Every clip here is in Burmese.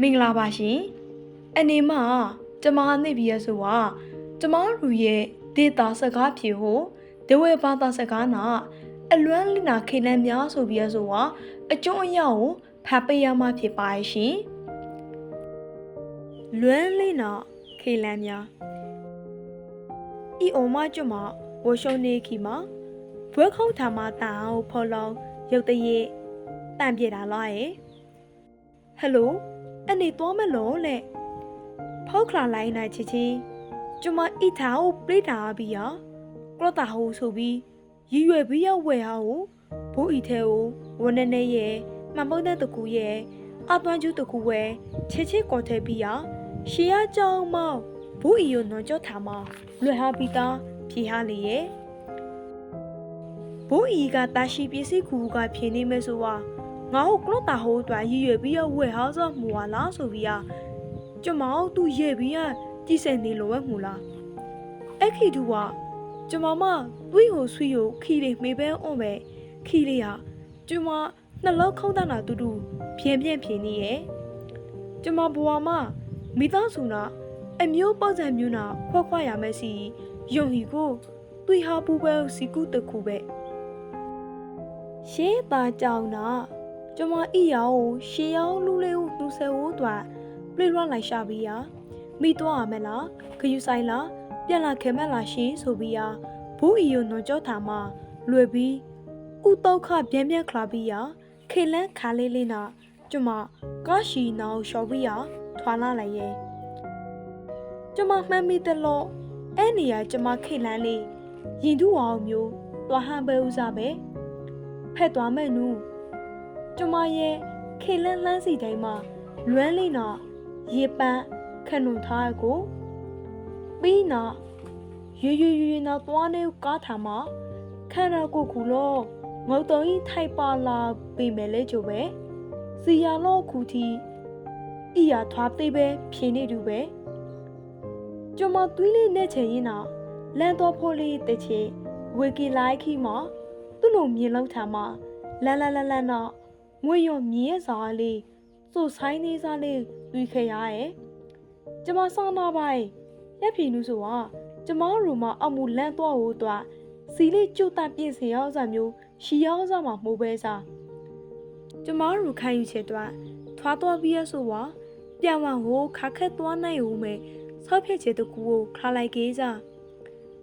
မင်္ဂလာပါရှင်အနေမကျမနေပြီရဆိုတာကျမတို့ရဲ့ဒေတာစကားဖြေဟိုဒေဝေဘာသာစကားနာအလွမ်းလနာခေလန်များဆိုပြီးရဆိုတာအကျုံးအရာကိုဖတ်ပေးရမှာဖြစ်ပါရဲ့ရှင်လွမ်းလနာခေလန်များဤအိုမကျမဝရှုံနေခီမှာဘွဲခုံးထာမတန်အောင်ဖော်လုံးရုတ်တရက်တန့်ပြေတာလားရဲ့ဟယ်လို အနေသွားမလို့လေဖောက်ခလာလိုက်နိုင်ချီချီကျမအီထားကိုပြိတာပြီးရကလော့တာဟိုဆိုပြီးရည်ရွယ်ပြီးရောက်ဝယ်ဟာကိုဘိုးဤထဲကိုဝနနေရဲ့မမုန်းတဲ့တကူရဲ့အသွမ်းကျူးတကူဝဲချေချေကော်ထဲပြီးရရှီယာကြောင်းမောင်ဘိုးဤရောနော်ကြောထားမလွယ်ဟာပြီးသားဖြေဟာလေရဲ့ဘိုးဤကတာရှိပစ္စည်းကူကဖြေနေမယ်ဆိုว่า ငါ့ကိုကလော့တာဟိုအတွက်ရည်ရွယ်ပြီးရဝယ်ဟာဆိုမူပါလားဆိုပြီးရကျမတို့သူရဲ့ပြီးရကြည့်စင်နေလို့ပဲမူလားအဲ့ခီတူကကျမမသွေးကိုဆွေးကိုခီလေးမေပဲအွန်ပဲခီလေးဟာကျမနှလုံးခုံးတန်းတာတူတူပြင်းပြင်းပြင်းနေရဲ့ကျမဘွာမမိသားစုနာအမျိုးပေါ့စံမျိုးနာခွက်ခွက်ရမယ်စီယုံဟီကိုသွေးဟာပူပဲစီကူတခုပဲရှေးသားကြောင်နာ ကျမအီယောင်ရှေးယောင်လူလေးကိုလူဆယ်ဝိုးတွာပြိလွှတ်လိုက်ရှာပြီးရမိတော့ရမလားခယူဆိုင်လားပြန်လာခဲမက်လာရှင်ဆိုပြီးရဘူးအီယိုနော်ကြောထာမလွယ်ပြီးဥတောက်ခပြင်းပြင်းခလာပြီးရခေလန်းခါလေးလေးနာကျမကားရှီနောင်ရှော်ပြီးရထွာလာလိုက်ရဲ့ကျမမှတ်မိတယ်လို့အဲ့နေရကျမခေလန်းလေးရင်တူအောင်မျိုးသွားဟန်ပဲဥစားပဲဖက်သွားမဲ့နူး ကျမရဲ့ခေလန်းလှမ်းစီတိုင်းမှာလွမ်းလေးနာရေပန်းခဏွန်ထားကိုပြီးနာရွရွရွရွနာသွားနေကားထားမှာခန္ဓာကိုယ်ကူလို့ငုတ်တုံးထိုက်ပါလာပေမဲ့လေကြိုပဲစီယာလောခုတီအီယာထွားသိပဲဖြင်းနေတူပဲကျမသွေးလေးနဲ့ချင်ရင်နာလန်တော်ဖိုးလေးတချေဝေကီလိုက်ခီမှာသူ့လိုမြင်လောက်ထားမှာလန်လန်လန်လန်တော့ ငွေရောမြင်းစားလေးစို့ဆိုင်နေစားလေးတွေ့ခဲ့ရရဲ့ကျမစောင်းနာပါရဲ့ရက်ဖြီနူးဆိုတာကျမတို့မအမှုလန့်တော့ဟိုတော့စီလေးကျုတ်တပြည့်စင်ရောက်စားမျိုးရှီရောက်စားမှာမိုးပဲစားကျမတို့ခံယူချက်တော့ထွားတော့ပြီးရဆိုว่าပြန်ဝဟိုခါခက်သွားနိုင်ဦးမယ်ဆောက်ဖြက်ချက်တကူကိုခလာလိုက်ကေးစား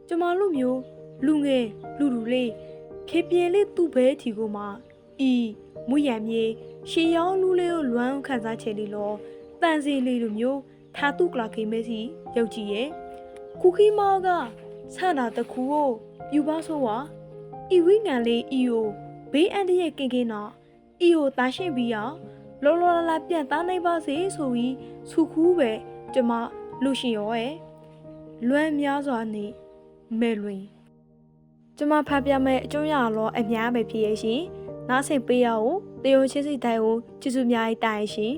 ကျမတို့မျိုးလူငယ်လူလူလေးခေပြင်းလေးသူ့ဘဲထီကိုမှ ဤမွေရံမြေရှေရောင်းလူလေးကိုလွမ်းခန်းစားချေလီလောတန်စီလေးလိုမျိုးထားတုကလာခေမဲစီရုပ်ကြည့်ရဲ့ခုခီမောကဆန္ဒတခုကိုပြူပါဆိုဝါဤဝိငံလေးဤကိုဘေးအန္တရာယ်ကင်းကင်းတော့ဤကိုတားရှင်းပြီးရလောလောလလာပြန်သားနိုင်ပါစေဆိုပြီးဆူခူးပဲကျမလူရှင်ရောရဲ့လွမ်းများစွာနေမဲလွင်ကျမဖတ်ပြမဲ့အကျုံးရလောအများပဲဖြစ်ရဲ့ရှင် နားစိတ်ပေးရအောင်တေယုံချစ်စိတ်တိုင်းကိုကျေးဇူးများကြီးတိုင်ရှင်